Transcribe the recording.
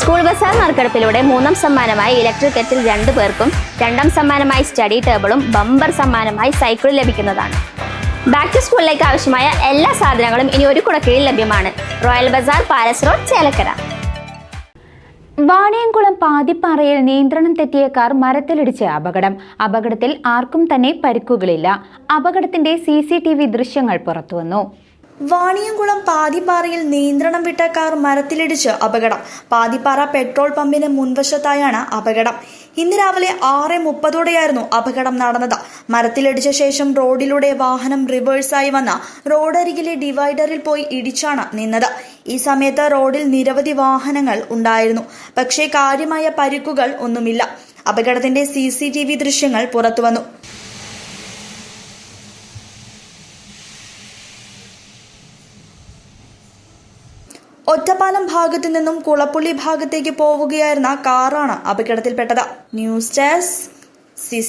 School Bazar നറുക്കെടുപ്പിലൂടെ മൂന്നാം സമ്മാനമായി ഇലക്ട്രിക് കെറ്റിൽ രണ്ടു പേർക്കും രണ്ടാം സമ്മാനമായി സ്റ്റഡി ടേബിളും ബമ്പർ സമ്മാനമായി സൈക്കിളും ലഭിക്കുന്നതാണ്. ബാക്ക് ടു സ്കൂളിലേക്ക് ആവശ്യമായ എല്ലാ സാധനങ്ങളും ഇനി ഒരു കുടക്കീഴിൽ ലഭ്യമാണ്. Royal bazaar palace road Chelakkara. Vaniyamkulam പാതിപ്പാറയിൽ നിയന്ത്രണം തെറ്റിയ കാർ മരത്തിലിടിച്ച് അപകടം. അപകടത്തിൽ ആർക്കും തന്നെ പരിക്കുകളില്ല. അപകടത്തിന്റെ സി ദൃശ്യങ്ങൾ പുറത്തുവന്നു. വാണിയംകുളം പാതിപ്പാറയിൽ നിയന്ത്രണം വിട്ട കാർ മരത്തിലിടിച്ച് അപകടം. പാതിപ്പാറ പെട്രോൾ പമ്പിന് മുൻവശത്തായാണ് അപകടം. ഇന്ന് രാവിലെ ആറ് മുപ്പതോടെയായിരുന്നു അപകടം നടന്നത്. മരത്തിലിടിച്ച ശേഷം റോഡിലൂടെ വാഹനം റിവേഴ്സായി വന്ന റോഡരികിലെ ഡിവൈഡറിൽ പോയി ഇടിച്ചാണ് നിന്നത്. ഈ സമയത്ത് റോഡിൽ നിരവധി വാഹനങ്ങൾ ഉണ്ടായിരുന്നു. പക്ഷേ കാര്യമായ പരിക്കുകൾ ഒന്നുമില്ല. അപകടത്തിന്റെ സി ദൃശ്യങ്ങൾ പുറത്തുവന്നു. ഒറ്റപ്പാലം ഭാഗത്തു നിന്നും കുളപ്പുള്ളി ഭാഗത്തേക്ക് പോവുകയായിരുന്ന കാറാണ് അപകടത്തിൽപ്പെട്ടത്. News desk C